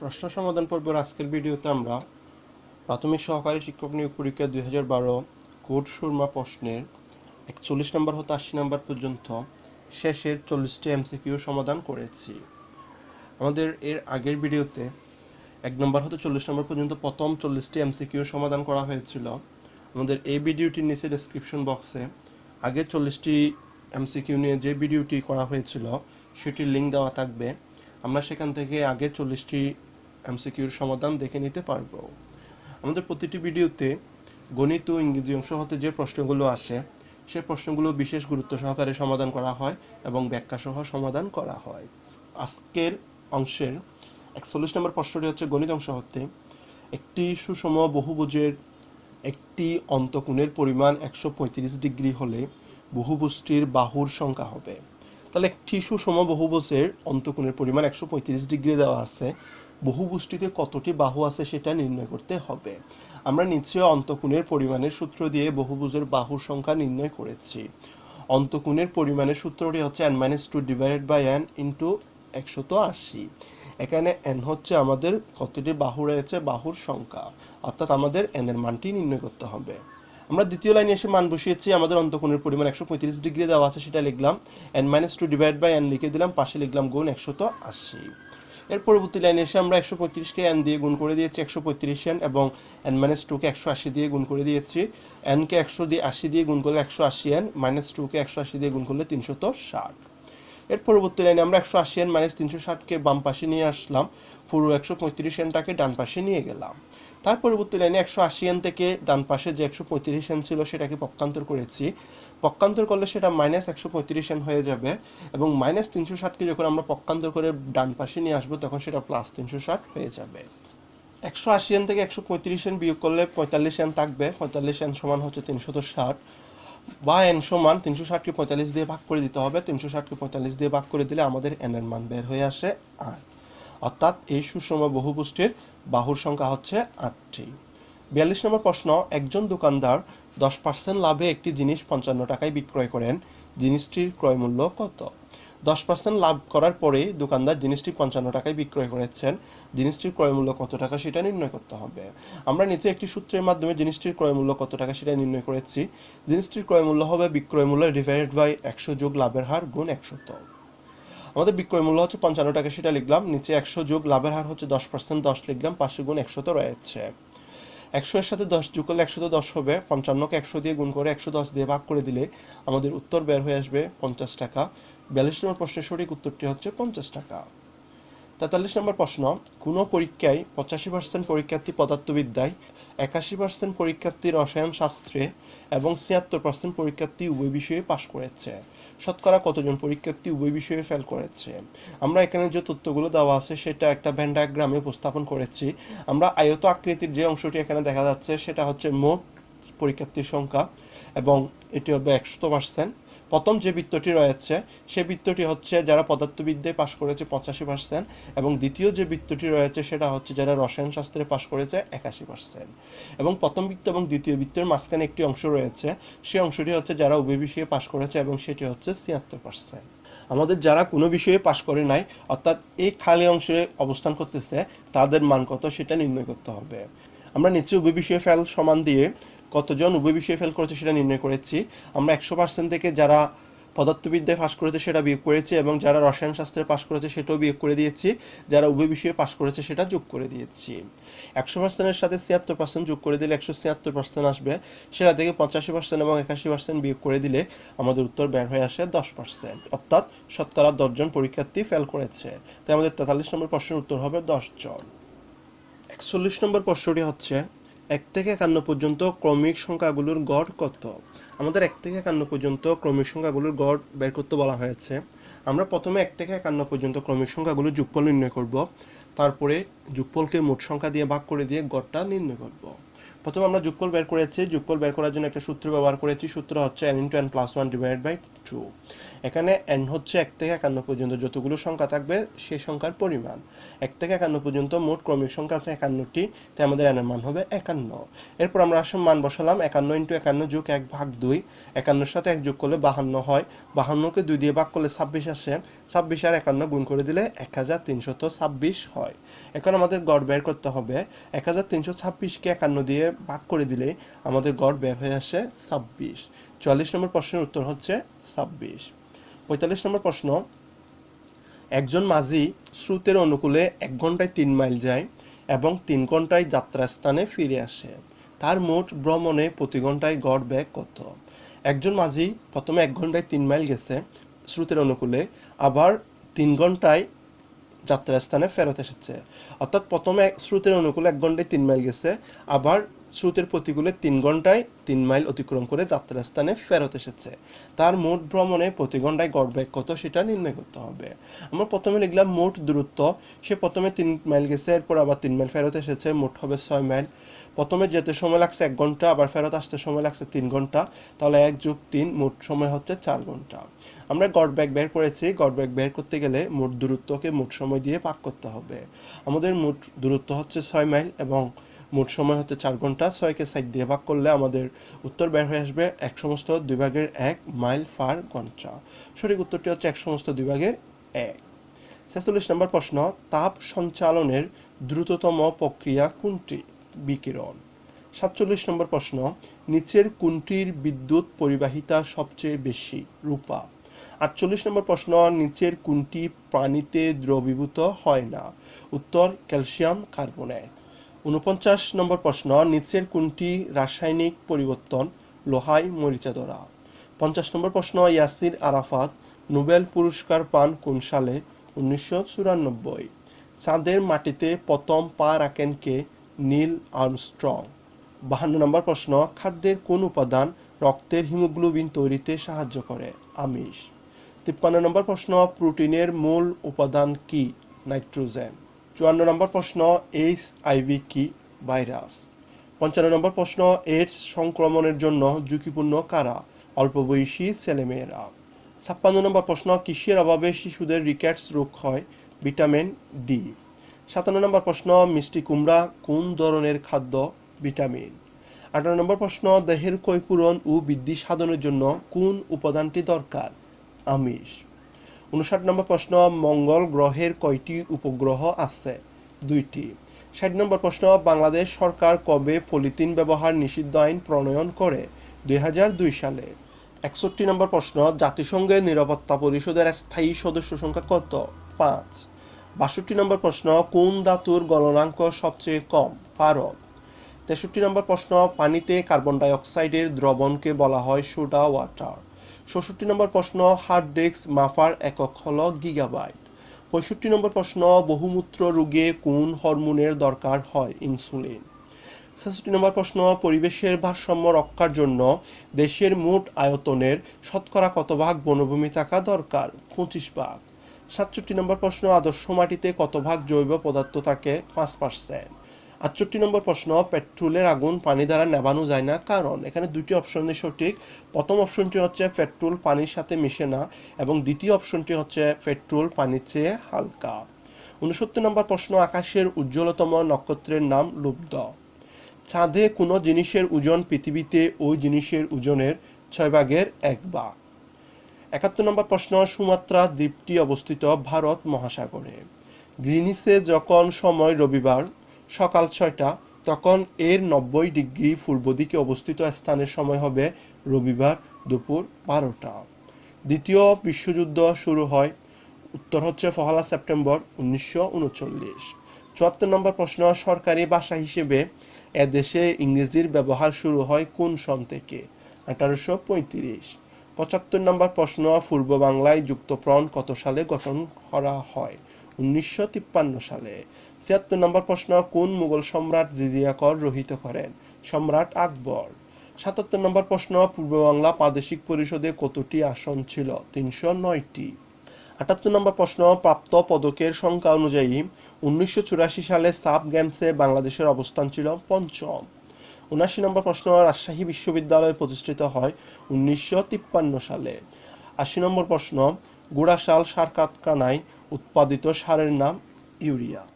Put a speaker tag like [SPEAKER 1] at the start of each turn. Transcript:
[SPEAKER 1] প্রশ্ন সমাধান পর্বের আজকের ভিডিওতে আমরা প্রাথমিক সহকারী শিক্ষক নিয়োগ পরীক্ষা দুই হাজার বারো কোড সুরমা প্রশ্নের একচল্লিশ নম্বর হতে আশি নম্বর পর্যন্ত শেষের চল্লিশটি এমসিকিউ সমাধান করেছি। আমাদের এর আগের ভিডিওতে এক নম্বর হতে চল্লিশ নম্বর পর্যন্ত প্রথম চল্লিশটি এমসিকিউ সমাধান করা হয়েছিল। আমাদের এই ভিডিওটির নিচে ডেসক্রিপশন বক্সে আগের চল্লিশটি এমসিকিউ নিয়ে যে ভিডিওটি করা হয়েছিল, সেটির লিঙ্ক দেওয়া থাকবে। আমরা সেখান থেকে আগে চল্লিশটি এমসিকিউর সমাধান দেখে নিতে পারব। আমাদের প্রতিটি ভিডিওতে গণিত ও ইংরেজি অংশ হতে যে প্রশ্নগুলো আসে, সে প্রশ্নগুলো বিশেষ গুরুত্ব সহকারে সমাধান করা হয় এবং ব্যাখ্যা সহ সমাধান করা হয়। আজকের অংশের একচল্লিশ নম্বর প্রশ্নটি হচ্ছে গণিত অংশ হতে একটি সুষম বহুভুজের একটি অন্তকোণের পরিমাণ একশো পঁয়ত্রিশ ডিগ্রি হলে বহুভুজটির বাহুর সংখ্যা হবে। তাহলে একটি সুষম বহুভুজের অন্তকোণের পরিমাণ একশো পঁয়ত্রিশ ডিগ্রি দেওয়া আছে। বহুভুজটিতে কতটি বাহু আছে সেটা নির্ণয় করতে হবে। আমরা নিচে অন্তকোণের পরিমাণের সূত্র দিয়ে বহুভুজের বাহুর সংখ্যা নির্ণয় করেছি। অন্তকোণের পরিমাণের সূত্রটি হচ্ছে N minus two divided by N into একশত আশি। এখানে এন হচ্ছে আমাদের কতটি বাহু রয়েছে বাহুর সংখ্যা, অর্থাৎ আমাদের এন এর মানটি নির্ণয় করতে হবে। আমরা দ্বিতীয় লাইনে এসে মান বসিয়েছি, আমাদের অন্তকোণের পরিমাণ একশো পঁয়ত্রিশ ডিগ্রি দেওয়া আছে সেটা লিখলাম। N minus two divide by N লিখে দিলাম, পাশে লিখলাম গুণ একশত আশি। এর পরবর্তী লাইনে এসে আমরা একশো পঁয়ত্রিশকে এন দিয়ে গুণ করে দিয়েছি, একশো পঁয়ত্রিশ এন এবং এন মাইনাস টুকে একশো আশি দিয়ে গুণ করে দিয়েছি। এনকে একশো দিয়ে আশি দিয়ে গুণ করলে একশো আশি এন মাইনাস টুকে একশো আশি দিয়ে গুণ করলে তিনশত ষাট। এর পরবর্তী লাইনে আমরা একশো আশি এন মাইনাস তিনশো ষাটকে বাম পাশে নিয়ে আসলাম। পুরো একশো পঁয়ত্রিশ এনটাকে ডান পাশে নিয়ে গেলাম। তার পরবর্তী লাইনে একশো আশি এন থেকে ডান পাশে যে একশো পঁয়ত্রিশ এন ছিল সেটাকে পক্ষান্তর করেছি। পক্ষান্তর করলে সেটা মাইনাস একশো পঁয়ত্রিশ এন হয়ে যাবে এবং মাইনাস তিনশো ষাটকে যখন আমরা পক্ষান্তর করে ডান পাশে নিয়ে আসব, তখন সেটা প্লাস তিনশো ষাট হয়ে যাবে। একশো আশি এন থেকে একশো পঁয়ত্রিশ এন বিয়োগ করলে পঁয়তাল্লিশ এন থাকবে। পঁয়তাল্লিশ এন সমান হচ্ছে তিনশত ষাট। বা এন সমান তিনশো ষাটকে পঁয়তাল্লিশ দিয়ে ভাগ করে দিতে হবে। তিনশো ষাটকে পঁয়তাল্লিশ দিয়ে ভাগ করে দিলে আমাদের এন এর মান বের হয়ে আসে আট। অর্থাৎ এই সুষম বহুপুষ্টির বাহুর সংখ্যা হচ্ছে আটটি। বিয়াল্লিশ নম্বর প্রশ্ন, একজন দোকানদার দশ পার্সেন্ট লাভে একটি জিনিস পঞ্চান্ন টাকায় বিক্রয় করেন। জিনিসটির ক্রয় মূল্য কত? দশ পার্সেন্ট লাভ করার পরেই দোকানদার জিনিসটি পঞ্চান্ন টাকায় বিক্রয় করেছেন। জিনিসটির ক্রয় মূল্য কত টাকা সেটা নির্ণয় করতে হবে। আমরা নিচে একটি সূত্রের মাধ্যমে জিনিসটির ক্রয় মূল্য কত টাকা সেটা নির্ণয় করেছি। জিনিসটির ক্রয় মূল্য হবে বিক্রয় মূল্য ডিভাইডেড বাই একশো যোগ লাভের হার গুণ একশত আমাদের বিক্রয় মূল্য হচ্ছে পঞ্চান্ন টাকা সেটা লিখলাম, নিচে একশো যোগ লাভের হার হচ্ছে দশ পার্সেন্ট দশ লিখলাম পাঁচশো গুণ একশত রয়েছে। একশো এর সাথে দশ যোগ করলে একশো দশ হবে, পঞ্চান্নকে একশো দিয়ে গুণ করে একশো দশ দিয়ে ভাগ করে দিলে আমাদের উত্তর বের হয়ে আসবে পঞ্চাশ টাকা। বিয়াল্লিশ নম্বর প্রশ্নের সঠিক উত্তরটি হচ্ছে পঞ্চাশ টাকা। তেতাল্লিশ নম্বর প্রশ্ন, কোনো পরীক্ষায় পঁচাশি পার্সেন্ট পরীক্ষার্থী পদার্থবিদ্যায়, একাশি পার্সেন্ট পরীক্ষার্থী রসায়ন শাস্ত্রে এবং ছিয়াত্তর পার্সেন্ট পরীক্ষার্থী উভয় বিষয়ে পাশ করেছে। শতকরা কতজন পরীক্ষার্থী উভয় বিষয়ে ফেল করেছে? আমরা এখানে যে তথ্যগুলো দেওয়া আছে সেটা একটা ভ্যান ডায়াগ্রামে উপস্থাপন করেছি। আমরা আয়ত আকৃতির যে অংশটি এখানে দেখা যাচ্ছে সেটা হচ্ছে মোট পরীক্ষার্থীর সংখ্যা এবং এটি হবে একশো পার্সেন্ট প্রথম যে বৃত্তটি রয়েছে, সে বৃত্তটি হচ্ছে যারা পদার্থবিদ্যায় পাশ করেছে পঁচাশি পার্সেন্ট এবং দ্বিতীয় যে বৃত্তটি রয়েছে সেটা হচ্ছে যারা রসায়ন শাস্ত্রে পাশ করেছে একাশি পার্সেন্ট এবং প্রথম বৃত্ত এবং দ্বিতীয় বৃত্তের মাঝখানে একটি অংশ রয়েছে সেই অংশটি হচ্ছে যারা উভয় বিষয়ে পাশ করেছে এবং সেটি হচ্ছে ছিয়াত্তর পার্সেন্ট আমাদের যারা কোনো বিষয়ে পাশ করে নাই, অর্থাৎ এই খালি অংশে অবস্থান করতেছে, তাদের মান কত সেটা নির্ণয় করতে হবে। আমরা নিচে উভয় বিষয়ে ফেল সমান দিয়ে কতজন উভয় বিষয়ে ফেল করেছে সেটা নির্ণয় করেছি। আমরা একশো পার্সেন্ট থেকে যারা পদার্থবিদ্যায় পাশ করেছে সেটা বিয়োগ করেছি এবং যারা রসায়ন শাস্ত্রে পাশ করেছে সেটাও বিয়োগ করে দিয়েছি। যারা উভয় বিষয়ে পাশ করেছে সেটা যোগ করে দিয়েছি। একশো পার্সেন্টের সাথে ছিয়াত্তর পার্সেন্ট যোগ করে দিলে একশো ছিয়াত্তর পার্সেন্ট আসবে। সেটা থেকে পঁচাশি পার্সেন্ট এবং একাশি পার্সেন্ট বিয়োগ করে দিলে আমাদের উত্তর বের হয়ে আসে দশ পার্সেন্ট অর্থাৎ শতকরা দশজন পরীক্ষার্থী ফেল করেছে। তাই আমাদের তেতাল্লিশ নম্বর প্রশ্নের উত্তর হবে দশ জন একচল্লিশ নম্বর প্রশ্নটি হচ্ছে এক থেকে একান্ন পর্যন্ত ক্রমিক সংখ্যাগুলোর গড় কত? আমাদের এক থেকে একান্ন পর্যন্ত ক্রমিক সংখ্যাগুলোর গড় বের করতে বলা হয়েছে। আমরা প্রথমে এক থেকে একান্ন পর্যন্ত ক্রমিক সংখ্যাগুলোর যোগফল নির্ণয় করব। তারপরে যোগফলকে মোট সংখ্যা দিয়ে ভাগ করে দিয়ে গড়টা নির্ণয় করব। প্রথমে আমরা যোগফল বের করেছি। যোগফল বের করার জন্য একটা সূত্র ব্যবহার করেছি। সূত্র হচ্ছে N into N plus one divide by two এখানে এন হচ্ছে এক থেকে একান্ন পর্যন্ত যতগুলো সংখ্যা থাকবে সেই সংখ্যার পরিমাণ। এক থেকে একান্ন পর্যন্ত মোট ক্রমিক সংখ্যা আছে একান্নটি, তাই আমাদের এনের মান হবে একান্ন। এরপর আমরা আসলে মান বসালাম। একান্ন ইন্টু একান্ন যোগ এক ভাগ দুই। একান্নর সাথে এক যোগ করলে বাহান্ন হয়। বাহান্নকে দুই দিয়ে ভাগ করলে ছাব্বিশ আসে। ছাব্বিশ আর একান্ন গুণ করে দিলে এক হাজার তিনশত ছাব্বিশ হয়। এখন আমাদের গড় বের করতে হবে। এক হাজার তিনশো ছাব্বিশকে একান্ন দিয়ে ভাগ করে দিলে আমাদের গড় বের হয়ে আসে ছাব্বিশ। চুয়াল্লিশ নম্বর প্রশ্নের উত্তর হচ্ছে ছাব্বিশ। পঁয়তাল্লিশ নম্বর প্রশ্ন, একজন মাঝি স্রোতের অনুকূলে এক ঘন্টায় তিন মাইল যায় এবং তিন ঘন্টায় যাত্রাস্থানে ফিরে আসে। তার মোট ভ্রমণে প্রতি ঘন্টায় গড় ব্যাগ কত? একজন মাঝি প্রথমে এক ঘন্টায় তিন মাইল গেছে স্রোতের অনুকূলে, আবার তিন ঘন্টায় যাত্রাস্থানে ফেরত এসেছে। অর্থাৎ প্রথমে স্রোতের অনুকূলে এক ঘন্টায় তিন মাইল গেছে, আবার স্রোতের প্রতিকূলে তিন ঘন্টায় তিন মাইল অতিক্রম করে যাত্রাস্থানে ফেরত এসেছে। তার মোট ভ্রমণে প্রতি ঘন্টায় গড় বেগ কত সেটা নির্ণয় করতে হবে। আমরা প্রথমে লিখলাম মোট দূরত্ব। সে প্রথমে তিন মাইল গেছে, এরপর আবার তিন মাইল ফেরত এসেছে। মোট হবে ছয় মাইল। প্রথমে যেতে সময় লাগছে এক ঘণ্টা আবার ফেরত আসতে সময় লাগছে তিন ঘণ্টা তাহলে এক যুগ তিন, মোট সময় হচ্ছে চার ঘণ্টা আমরা গড় ব্যাগ বের করেছি। গড় ব্যাগ বের করতে গেলে মোট দূরত্বকে মোট সময় দিয়ে পাক করতে হবে। আমাদের মোট দূরত্ব হচ্ছে ছয় মাইল এবং মোট সময় হচ্ছে চার ঘণ্টা। ছয়কে সাইড দিয়ে ভাগ করলে আমাদের উত্তর বের হয়ে আসবে এক সমস্ত দুই ভাগের এক মাইল ফার ঘণ্টা। সঠিক উত্তরটি হচ্ছে এক সমস্ত দুই ভাগের এক। ছেচল্লিশ নম্বর প্রশ্ন, তাপ সঞ্চালনের দ্রুততম প্রক্রিয়া কোনটি? বিকিরণ। সাতচল্লিশ নম্বর প্রশ্ন, নিচের কোনটির বিদ্যুৎ পরিবাহিতা সবচেয়ে বেশি? রূপা। আটচল্লিশ নম্বর প্রশ্ন, নিচের কোনটি প্রাণীতে দ্রবীভূত হয় না? উত্তর, ক্যালসিয়াম কার্বনেট। উনপঞ্চাশ নম্বর প্রশ্ন, নিচের কোনটি রাসায়নিক পরিবর্তন? লোহাই, মরিচা ধরা পঞ্চাশ নম্বর প্রশ্ন, ইয়াসির আরাফাত নোবেল পুরস্কার পান কোন সালে? উনিশশো চুরানব্বই। চাঁদের মাটিতে প্রথম পা রাখেন কে? Neil Armstrong. বাহান্ন নম্বর প্রশ্ন, খাদ্যের কোন উপাদান রক্তের হিমোগ্লোবিন তৈরিতে সাহায্য করে? আমিষ। তিপ্পান্ন নম্বর প্রশ্ন, প্রোটিনের মূল উপাদান কি? নাইট্রোজেন। চুয়ান্ন নম্বর প্রশ্ন এইচ আইভি কি? ভাইরাস। পঞ্চান্ন নম্বর প্রশ্ন এইডস সংক্রমণের জন্য ঝুঁকিপূর্ণ কারা? অল্প বয়সী ছেলেমেয়েরা। ছাপ্পান্ন নম্বর প্রশ্ন, কিসের অভাবে শিশুদের রিক্যাটস রোগ হয়? Vitamin D. সাতান্ন নম্বর প্রশ্ন, মিষ্টি কুমড়া কোন ধরনের খাদ্য? ভিটামিন। আঠারো নম্বর প্রশ্ন, দেহের ক্ষয়পূরণ ও বৃদ্ধি সাধনের জন্য কোন উপাদানটি দরকার? আমিষ। উনষাট নম্বর প্রশ্ন, মঙ্গল গ্রহের কয়টি উপগ্রহ আছে? দুইটি। ষাট নম্বর প্রশ্ন, বাংলাদেশ সরকার কবে পলিথিন ব্যবহার নিষিদ্ধ আইন প্রণয়ন করে? দুই হাজার দুই সালে। একষট্টি নম্বর প্রশ্ন, জাতিসংঘের নিরাপত্তা পরিষদের স্থায়ী সদস্য সংখ্যা কত? পাঁচ। বাষট্টি নম্বর প্রশ্ন, কোন ধাতুর গলনাঙ্ক সবচেয়ে কম? পারক তেষট্টি নম্বর প্রশ্ন, পানিতে কার্বন ডাই অক্সাইডের দ্রবণকে বলা হয় সোডা ওয়াটার। ষষট্টি নম্বর প্রশ্ন হার্ড ডিস্ক মাফার একক হল গিগাবাইট পঁয়ষট্টি নম্বর প্রশ্ন, বহুমূত্র রোগে কোন হরমোনের দরকার হয় ইনসুলিন ছেষট্টি নম্বর প্রশ্ন, পরিবেশের ভারসাম্য রক্ষার জন্য দেশের মোট আয়তনের শতকরা কত ভাগ বনভূমি থাকা দরকার? পঁচিশ ভাগ। সাতষট্টি নম্বর প্রশ্ন, আদর্শ মাটিতে কত ভাগ জৈব পদার্থ থাকে? পাঁচ পার্সেন্ট আটষট্টি নম্বর প্রশ্ন, পেট্রোলের আগুন পানি দ্বারা নেভানো যায় না। কারণ, এখানে দুটি অপশনই সঠিক। প্রথম অপশনটি হচ্ছে পেট্রোল পানির সাথে মিশে না এবং দ্বিতীয় অপশনটি হচ্ছে পেট্রোল পানির চেয়ে হালকা। উনসত্তর নম্বর প্রশ্ন, আকাশের উজ্জ্বলতম নক্ষত্রের নাম লুব্ধ চাঁদে কোনো জিনিসের ওজন পৃথিবীতে ওই জিনিসের ওজনের ছয় ভাগের এক ভাগ। একাত্তর নম্বর প্রশ্ন, সুমাত্রা দ্বীপটি অবস্থিত ভারত মহাসাগরে। গ্রিনিসে যখন সময় রবিবার সকাল ছয়টা, তখন এর নব্বই ডিগ্রি পূর্ব দিকে অবস্থিত স্থানের সময় হবে রবিবার দুপুর বারোটা। দ্বিতীয় বিশ্বযুদ্ধ শুরু হয়, উত্তর হচ্ছে পহেলা সেপ্টেম্বর উনিশশো উনচল্লিশ। চুয়াত্তর নম্বর প্রশ্ন, সরকারি ভাষা হিসেবে এদেশে ইংরেজির ব্যবহার শুরু হয় কোন সন থেকে? আঠারোশো পঁয়ত্রিশ। পঁচাত্তর নম্বর প্রশ্ন, পূর্ব বাংলায় যুক্তপ্রণ কত সালে গঠন করা হয়? উনিশশো তিপ্পান্ন সালে ছিয়াত্তর নম্বর প্রশ্ন, কোন মুঘল সম্রাট জিজিয়া কর রহিত করেন? সম্রাট আকবর। সাতাত্তর নম্বর প্রশ্ন, পূর্ব বাংলা প্রাদেশিক পরিষদে কতটি আসন ছিল? তিনশো নয়টি। আটাত্তর নম্বর প্রশ্ন, প্রাপ্ত পদকের সংখ্যা অনুযায়ী উনিশশো চুরাশি সালে সাব গেমসে বাংলাদেশের অবস্থান ছিল পঞ্চম। উনাশি নম্বর প্রশ্ন, রাজশাহী বিশ্ববিদ্যালয় প্রতিষ্ঠিত হয় উনিশশো তিপ্পান্ন সালে। আশি নম্বর প্রশ্ন, গুড়াশাল সার কারখানায় উৎপাদিত সারের নাম ইউরিয়া।